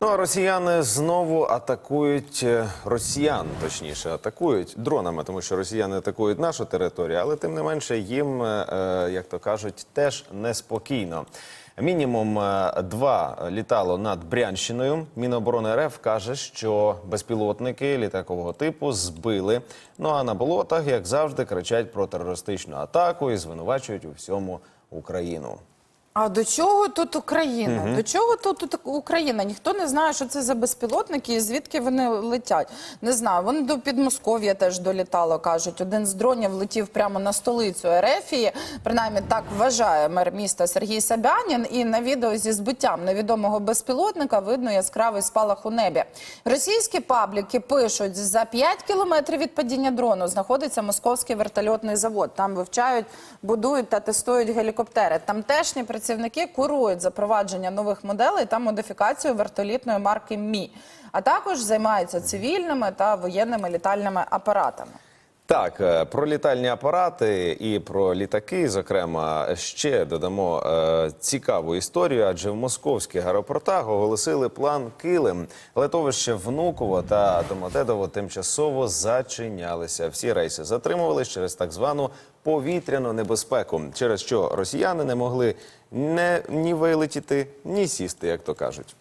Ну а росіяни знову атакують е, росіян, точніше атакують дронами, тому що росіяни атакують нашу територію, але тим не менше їм, е, е, як то кажуть, теж неспокійно. Мінімум два літало над Брянщиною. Міноборони РФ каже, що безпілотники літакового типу збили. Ну а на болотах, як завжди, кричать про терористичну атаку і звинувачують у всьому Україну. А до чого тут Україна? До чого тут, тут Україна? Ніхто не знає, що це за безпілотники і звідки вони летять. Не знаю. Вони до Підмосков'я теж долітало. кажуть. Один з дронів летів прямо на столицю Ерефії. Принаймні так вважає мер міста Сергій Сабянін. І на відео зі збиттям невідомого безпілотника видно яскравий спалах у небі. Російські пабліки пишуть, за 5 кілометрів від падіння дрону знаходиться московський вертольотний завод. Там вивчають, будують та тестують гелікоптери. Тамтешні працівники курують запровадження нових моделей та модифікацію вертолітної марки Мі, а також займаються цивільними та воєнними літальними апаратами. Так, е, про літальні апарати і про літаки, зокрема, ще додамо е, цікаву історію, адже в московських аеропортах оголосили план Килим. Летовище Внуково та Домодедово тимчасово зачинялися. Всі рейси затримувались через так звану повітряну небезпеку, через що росіяни не могли не ні вилетіти, ні сісти, як то кажуть.